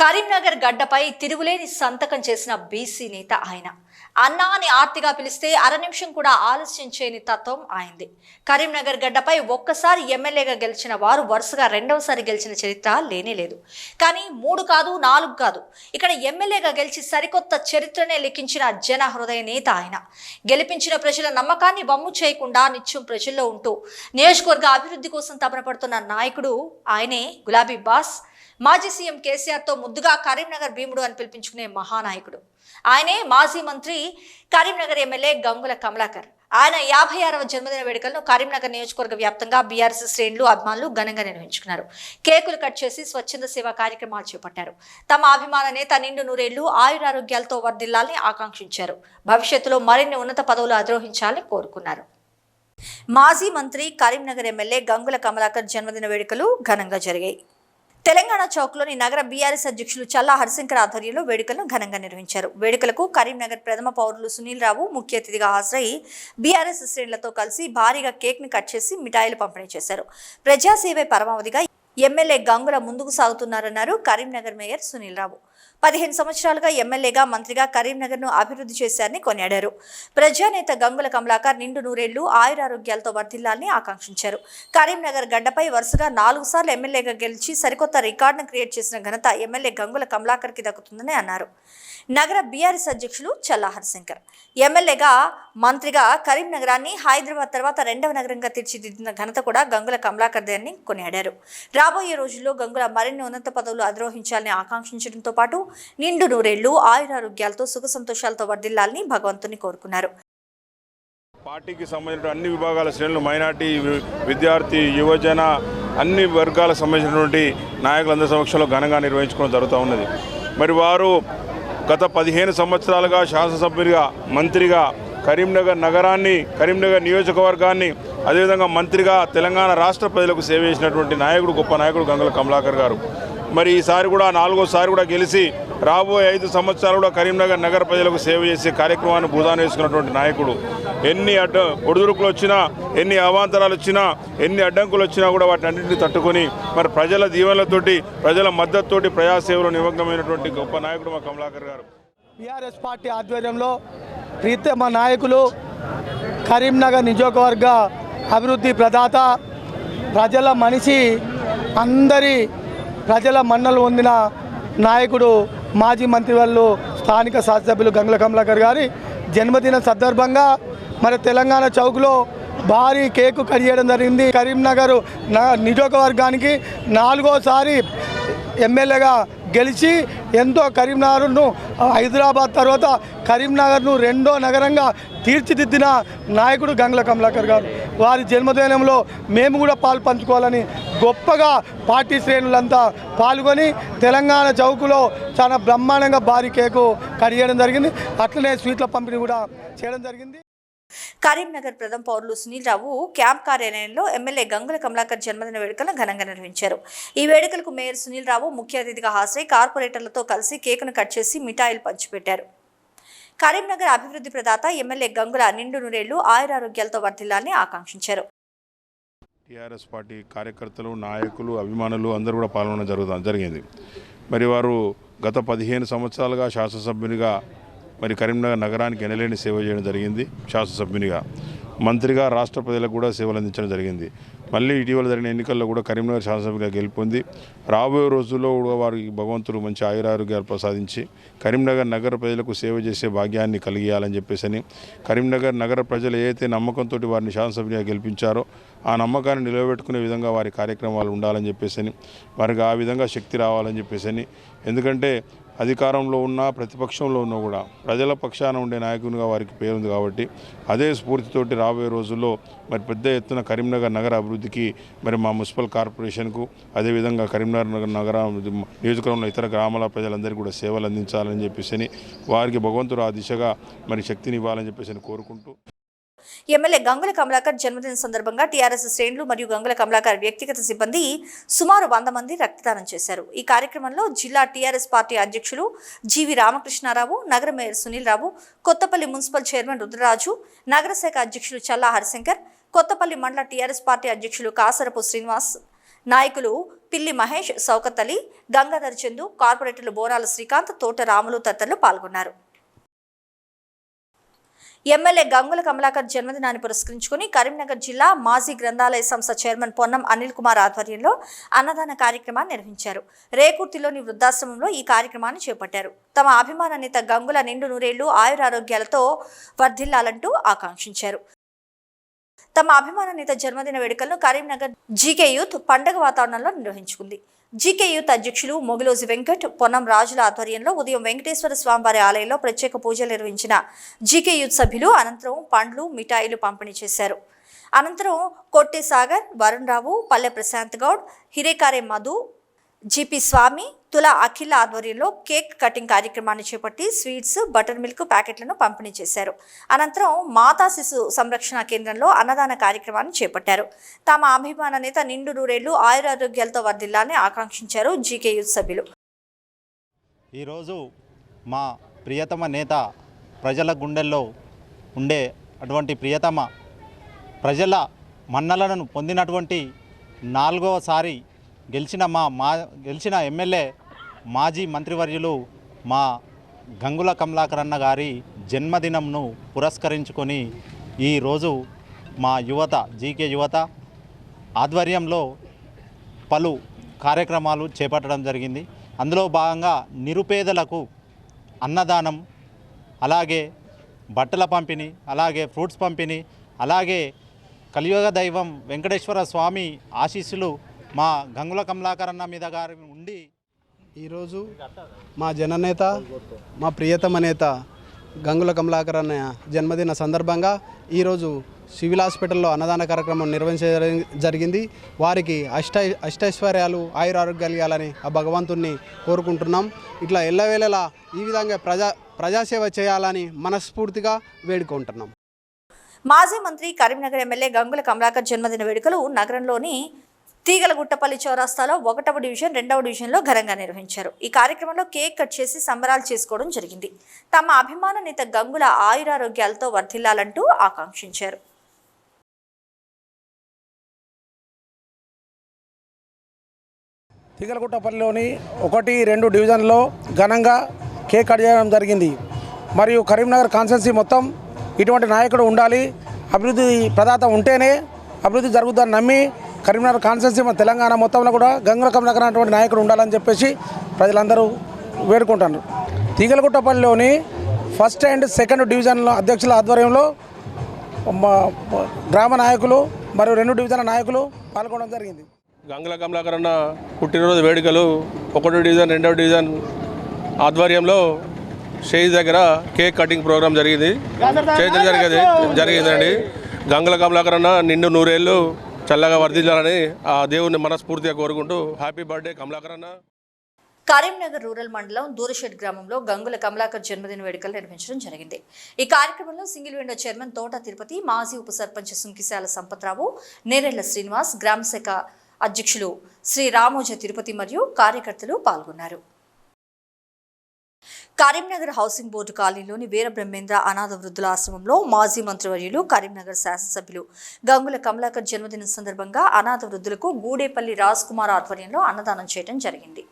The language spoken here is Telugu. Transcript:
కరీంనగర్ గడ్డపై తిరుగులేని సంతకం చేసిన బీసీ నేత ఆయన. అన్నా అని ఆర్తిగా పిలిస్తే అర నిమిషం కూడా ఆలస్యం చేయని తత్వం ఆయనది. కరీంనగర్ గడ్డపై ఒక్కసారి ఎమ్మెల్యేగా గెలిచిన వారు వరుసగా రెండవసారి గెలిచిన చరిత్ర లేనే లేదు. కానీ మూడు కాదు నాలుగు కాదు. ఇక్కడ ఎమ్మెల్యేగా గెలిచి సరికొత్త చరిత్రనే లిఖించిన జన హృదయ నేత ఆయన. గెలిపించిన ప్రజల నమ్మకాన్ని వమ్ము చేయకుండా నిత్యం ప్రజల్లో ఉంటూ నియోజకవర్గ అభివృద్ధి కోసం తపన పడుతున్న నాయకుడు ఆయనే గులాబీ బాస్. మాజీ సీఎం కేసీఆర్తో ముద్దుగా కరీంనగర్ భీముడు అని పిలిపించుకునే మహానాయకుడు. ఆయనే మాజీ మంత్రి కరీంనగర్ ఎమ్మెల్యే గంగుల కమలాకర్. ఆయన యాభై ఆరవ జన్మదిన వేడుకలను కరీంనగర్ నియోజకవర్గ వ్యాప్తంగా బీఆర్ఎస్ శ్రేణులు అభిమానులు ఘనంగా నిర్వహించుకున్నారు. కేకులు కట్ చేసి స్వచ్ఛంద సేవా కార్యక్రమాలు చేపట్టారు. తమ అభిమాన నేత నిండు నూరేళ్ళు ఆయురారోగ్యాలతో వర్ధిల్లాలని ఆకాంక్షించారు. భవిష్యత్తులో మరిన్ని ఉన్నత పదవులు అధిరోహించాలని కోరుకున్నారు. మాజీ మంత్రి కరీంనగర్ ఎమ్మెల్యే గంగుల కమలాకర్ జన్మదిన వేడుకలు ఘనంగా జరిగాయి. తెలంగాణ చౌక్లోని నగర బీఆర్ఎస్ అధ్యక్షులు చల్లా హరిశంకర్ ఆధ్వర్యంలో వేడుకలను ఘనంగా నిర్వహించారు. వేడుకలకు కరీంనగర్ ప్రథమ పౌరులు సునీల్ రావు ముఖ్య అతిథిగా హాజరై బీఆర్ఎస్ శ్రేణులతో కలిసి భారీగా కేక్ని కట్ చేసి మిఠాయిలు పంపిణీ చేశారు. ప్రజాసేవే పరమావధిగా ఎమ్మెల్యే గంగుల ముందుకు సాగుతున్నారన్నారు కరీంనగర్ మేయర్ సునీల్ రావు. పదిహేను సంవత్సరాలుగా ఎమ్మెల్యేగా మంత్రిగా కరీంనగర్ను అభివృద్ధి చేశారని కొనియాడారు. ప్రజానేత గంగుల కమలాకర్ నిండు నూరేళ్ళు ఆయురారోగ్యాలతో వర్ధిల్లాలని ఆకాంక్షించారు. కరీంనగర్ గడ్డపై వరుసగా నాలుగు సార్లు ఎమ్మెల్యేగా గెలిచి సరికొత్త రికార్డును క్రియేట్ చేసిన ఘనత ఎమ్మెల్యే గంగుల కమలాకర్కి దక్కుతుందని అన్నారు. నగర బీఆర్ఎస్ అధ్యక్షులు చల్లా హరిశంకర్ ఎమ్మెల్యేగా మంత్రిగా కరీంనగరాన్ని హైదరాబాద్ తర్వాత రెండవ నగరంగా తీర్చిదిద్దిన ఘనత కూడా గంగుల కమలాకర్దే అని కొనియాడారు. రాబోయే రోజుల్లో గంగుల మరిన్ని ఉన్నత పదవులు అధిరోహించాలని ఆకాంక్షించడంతో పాటు నిండు నూరేళ్ళు ఆయురారోగ్యాలతో సుఖ సంతోషాలతో వర్ధిల్లాలని భగవంతుని కోరుకున్నారు. పార్టీకి సంబంధించిన అన్ని విభాగాల శ్రేణులు మైనార్టీ వి- విద్యార్థి యువజన అన్ని వర్గాలకు సంబంధించినటువంటి నాయకులందరి సమక్షంలో ఘనంగా నిర్వహించుకోవడం జరుగుతూ ఉన్నది. మరి వారు గత పదిహేను సంవత్సరాలుగా శాసనసభ్యుడిగా మంత్రిగా కరీంనగర్ నగరాన్ని కరీంనగర్ నియోజకవర్గాన్ని అదేవిధంగా మంత్రిగా తెలంగాణ రాష్ట్ర ప్రజలకు సేవ చేసినటువంటి నాయకుడు గొప్ప నాయకుడు గంగుల కమలాకర్ గారు. మరి ఈసారి కూడా నాలుగోసారి కూడా గెలిచి రాబోయే ఐదు సంవత్సరాలు కూడా కరీంనగర్ నగర ప్రజలకు సేవ చేసే కార్యక్రమాన్ని భూదానం వేసుకున్నటువంటి నాయకుడు. ఎన్ని అడ్డ ఒడిదుడుకులు వచ్చినా ఎన్ని అవాంతరాలు వచ్చినా ఎన్ని అడ్డంకులు వచ్చినా కూడా వాటి అన్నింటినీ తట్టుకొని మరి ప్రజల దీవెనలతోటి ప్రజల మద్దతుతోటి ప్రజాసేవలో నిమగ్నమైనటువంటి గొప్ప నాయకుడు మా కమలాకర్ గారు. బీఆర్ఎస్ పార్టీ ఆధ్వర్యంలో ప్రీతమ నాయకులు కరీంనగర్ నియోజకవర్గ అభివృద్ధి ప్రదాత ప్రజల మనిషి అందరి ప్రజల మన్నలు పొందిన నాయకుడు మాజీ మంత్రివర్లు స్థానిక శాసనసభ్యులు గంగుల కమలాకర్ గారి జన్మదిన సందర్భంగా మరి తెలంగాణ చౌక్లో భారీ కేకు కట్ చేయడం జరిగింది. కరీంనగర్ నా- నియోజకవర్గానికి నాలుగోసారి ఎమ్మెల్యేగా గెలిచి ఎంతో కరీంనగర్ను హైదరాబాద్ తర్వాత కరీంనగర్ను రెండో నగరంగా తీర్చిదిద్దిన నాయకుడు గంగుల కమలాకర్ గారు. వారి జన్మదినంలో మేము కూడా పాలు పంచుకోవాలని గొప్పగా పార్టీ శ్రేణులంతా పాల్గొని తెలంగాణ చౌకులో చాలా బ్రహ్మాండంగా భారీ కేకు కడియడం జరిగింది. అట్లనే స్వీట్ల పంపిణీ కూడా చేయడం జరిగింది. కరీంనగర్ ప్రథమ పౌరులు సునీల్ రావు క్యాంప్ కార్యాలయంలో ఎమ్మెల్యే గంగుల కమలాకర్ జన్మదిన వేడుకలను ఘనంగా నిర్వహించారు. ఈ వేడుకలకు మేయర్ సునీల్ రావు ముఖ్య అతిథిగా హాజరై కార్పొరేటర్లతో కలిసి కేకును కట్ చేసి మిఠాయిలు పంచిపెట్టారు. కరీంనగర్ అభివృద్ధి ప్రదాత ఎమ్మెల్యే గంగుల నిండు నూరేళ్ళు ఆయురారోగ్యాలతో వర్ధిల్లాలని ఆకాంక్షించారు. టీఆర్ఎస్ పార్టీ కార్యకర్తలు నాయకులు అభిమానులు అందరూ కూడా పాల్గొనడం జరుగుతుంది జరిగింది. మరి వారు గత పదిహేను సంవత్సరాలుగా శాసనసభ్యునిగా మరి కరీంనగర్ నగరానికి ఎనలేని సేవ చేయడం జరిగింది శాసనసభ్యునిగా. మంత్రిగా రాష్ట్ర ప్రజలకు కూడా సేవలు అందించడం జరిగింది. మళ్ళీ ఇటీవల జరిగిన ఎన్నికల్లో కూడా కరీంనగర్ శాసనసభ్యుగా గెలుపొంది. రాబోయే రోజుల్లో కూడా వారికి భగవంతుడు మంచి ఆయురారోగ్యాలు ప్రసాదించి కరీంనగర్ నగర ప్రజలకు సేవ చేసే భాగ్యాన్ని కలిగియాలని చెప్పేసి కరీంనగర్ నగర ప్రజలు ఏదైతే నమ్మకంతో వారిని శాసనసభ్యునిగా గెలిపించారో ఆ నమ్మకాన్ని నిలబెట్టుకునే విధంగా వారి కార్యక్రమాలు ఉండాలని చెప్పేసి వారికి ఆ విధంగా శక్తి రావాలని చెప్పేసి ఎందుకంటే అధికారంలో ఉన్నా ప్రతిపక్షంలో ఉన్నా కూడా ప్రజల పక్షాన ఉండే నాయకునిగా వారికి పేరుంది కాబట్టి అదే స్ఫూర్తితోటి రాబోయే రోజుల్లో మరి పెద్ద ఎత్తున కరీంనగర్ నగర అభివృద్ధికి మరి మా మున్సిపల్ కార్పొరేషన్కు అదేవిధంగా కరీంనగర్ నగర నియోజకవర్గంలో ఇతర గ్రామాల ప్రజలందరికీ కూడా సేవలు అందించాలని చెప్పేసి వారికి భగవంతుడు ఆ దిశగా మరి శక్తిని ఇవ్వాలని చెప్పేసి కోరుకుంటూ ఎమ్మెల్యే గంగుల కమలాకర్ జన్మదిన సందర్భంగా టీఆర్ఎస్ శ్రేణులు మరియు గంగుల కమలాకర్ వ్యక్తిగత సిబ్బంది సుమారు వంద మంది రక్తదానం చేశారు. ఈ కార్యక్రమంలో జిల్లా టీఆర్ఎస్ పార్టీ అధ్యక్షులు జీవి రామకృష్ణారావు నగర mayor Sunil Rao Kothapalli municipal chairman Rudraraju నగర శాఖ అధ్యక్షులు చల్లా హరిశంకర్ కొత్తపల్లి మండల టీఆర్ఎస్ పార్టీ అధ్యక్షులు కాసరపు శ్రీనివాస్ నాయకులు పిల్లి మహేష్ సౌకత్ అలీ గంగాధర్ చందు కార్పొరేటర్లు బోనాల శ్రీకాంత్ తోట రాములు తదితరులు పాల్గొన్నారు. ఎమ్మెల్యే గంగుల కమలాకర్ జన్మదినాన్ని పురస్కరించుకుని కరీంనగర్ జిల్లా మాజీ గ్రంథాలయ సంస్థ చైర్మన్ పొన్నం అనిల్ కుమార్ ఆధ్వర్యంలో అన్నదాన కార్యక్రమాన్ని నిర్వహించారు. రేకుర్తిలోని వృద్ధాశ్రమంలో ఈ కార్యక్రమాన్ని చేపట్టారు. తమ అభిమాన నేత గంగుల నిండు నూరేళ్ళు ఆయురారోగ్యాలతో వర్ధిల్లాలంటూ ఆకాంక్షించారు. తమ అభిమాన నేత జన్మదిన వేడుకలను కరీంనగర్ జీకే యూత్ పండగ వాతావరణంలో నిర్వహించుకుంది. జీకే యూత్ అధ్యక్షులు మొగిలోజి వెంకట్ పొన్నం రాజుల ఆధ్వర్యంలో ఉదయం వెంకటేశ్వర స్వామివారి ఆలయంలో ప్రత్యేక పూజలు నిర్వహించిన జీకే యూత్ సభ్యులు అనంతరం పండ్లు మిఠాయిలు పంపిణీ చేశారు. అనంతరం కొట్టే సాగర్ వరుణ్ రావు పల్లె ప్రశాంత్ గౌడ్ హిరేకారే మధు జిపి స్వామి తుల అఖిల ఆధ్వర్యంలో కేక్ కటింగ్ కార్యక్రమాన్ని చేపట్టి స్వీట్స్ బటర్ మిల్క్ ప్యాకెట్లను పంపిణీ చేశారు. అనంతరం మాతా శిశు సంరక్షణ కేంద్రంలో అన్నదాన కార్యక్రమాన్ని చేపట్టారు. తమ అభిమాన నేత నిండు నూరేళ్ళు ఆయురారోగ్యాలతో వర్ధిల్లాలని ఆకాంక్షించారు జీకే యూత్ సభ్యులు. ఈరోజు మా ప్రియతమ నేత ప్రజల గుండెల్లో ఉండే అటువంటి ప్రియతమ ప్రజల మన్నలను పొందినటువంటి నాలుగవసారి గెలిచిన మా మా గెలిచిన ఎమ్మెల్యే మాజీ మంత్రివర్యులు మా గంగుల కమలాకరన్న గారి జన్మదినంను పురస్కరించుకొని ఈరోజు మా యువత జీకే యువత ఆధ్వర్యంలో పలు కార్యక్రమాలు చేపట్టడం జరిగింది. అందులో భాగంగా నిరుపేదలకు అన్నదానం అలాగే బట్టల పంపిణీ అలాగే ఫ్రూట్స్ పంపిణీ అలాగే కలియుగ దైవం వెంకటేశ్వర స్వామి ఆశీస్సులు మా గంగుల కమలాకరన్న మీద గారి ఉండి ఈరోజు మా జననేత మా ప్రియతమ నేత గంగుల కమలాకర్ అన్న జన్మదిన సందర్భంగా ఈరోజు సివిల్ హాస్పిటల్లో అన్నదాన కార్యక్రమం నిర్వహించడం జరిగింది. వారికి అష్ట అష్టైశ్వర్యాలు ఆయురారోగ్యాలు కలిగాలని ఆ భగవంతుణ్ణి కోరుకుంటున్నాం. ఇట్లా ఎల్లవేళలా ఈ విధంగా ప్రజా ప్రజాసేవ చేయాలని మనస్ఫూర్తిగా వేడుకుంటున్నాం. మాజీ మంత్రి కరీంనగర్ ఎమ్మెల్యే గంగుల కమలాకర్ జన్మదిన వేడుకలు నగరంలోని తీగలగుట్టపల్లి చౌరాస్తాలో ఒకటవ డివిజన్ రెండవ డివిజన్లో ఘనంగా నిర్వహించారు. ఈ కార్యక్రమంలో కేక్ కట్ చేసి సంబరాలు చేసుకోవడం జరిగింది. తమ అభిమాన నేత గంగుల ఆయురారోగ్యాలతో వర్ధిల్లాలంటూ ఆకాంక్షించారు. తీగలగుట్టపల్లిలోని ఒకటి రెండు డివిజన్లో ఘనంగా కేక్ కట్ చేయడం జరిగింది. మరియు కరీంనగర్ కాన్స్టెన్సీ మొత్తం ఇటువంటి నాయకుడు ఉండాలి. అభివృద్ధి ప్రదాత ఉంటేనే అభివృద్ధి జరుగుతుందని నమ్మి కరీంనగర్ కాన్స్టెన్సీ మన తెలంగాణ మొత్తంలో కూడా గంగరకం కమలాకర్ అటువంటి నాయకుడు ఉండాలని చెప్పేసి ప్రజలందరూ వేడుకుంటారు తీగలగుట్టపల్లిలోని ఫస్ట్ అండ్ సెకండ్ డివిజన్లో అధ్యక్షుల ఆధ్వర్యంలో మా గ్రామ నాయకులు మరియు రెండు డివిజన్ల నాయకులు పాల్గొనడం జరిగింది. గంగుల కమలాకర్ అన్న పుట్టినరోజు వేడుకలు ఒకటో డివిజన్ రెండవ డివిజన్ ఆధ్వర్యంలో స్టేజ్ దగ్గర కేక్ కటింగ్ ప్రోగ్రాం జరిగింది. చేయడం జరిగింది జరిగిందండి. గంగుల కమలాకర్ అన్న నిండు నూరేళ్ళు చల్లగా వర్ధిల్లాలని ఆ దేవుని మనస్ఫూర్తిగా కోరుకుంటూ హ్యాపీ బర్త్డే కమలాకర్ అన్న. కరీంనగర్ రూరల్ మండలం దూరషెడ్ గ్రామంలో గంగుల కమలాకర్ జన్మదిన వేడుకలు నిర్వహించడం జరిగింది. ఈ కార్యక్రమంలో సింగిల్ విండో చైర్మన్ తోట తిరుపతి మాజీ ఉప సర్పంచ్ సుంకిశాల సంపత్రావు నేరెళ్ళ శ్రీనివాస్ గ్రామశాఖ అధ్యక్షులు శ్రీ రామోజ తిరుపతి మరియు కార్యకర్తలు పాల్గొన్నారు. కరీంనగర్ హౌసింగ్ బోర్డు కాలనీలోని వీరబ్రహ్మేంద్ర అనాథ వృద్ధుల ఆశ్రమంలో మాజీ మంత్రివర్యులు కరీంనగర్ శాసనసభ్యులు గంగుల కమలాకర్ జన్మదినం సందర్భంగా అనాథ వృద్ధులకు గూడేపల్లి రాజ్ కుమార్ ఆధ్వర్యంలో అన్నదానం చేయడం జరిగింది.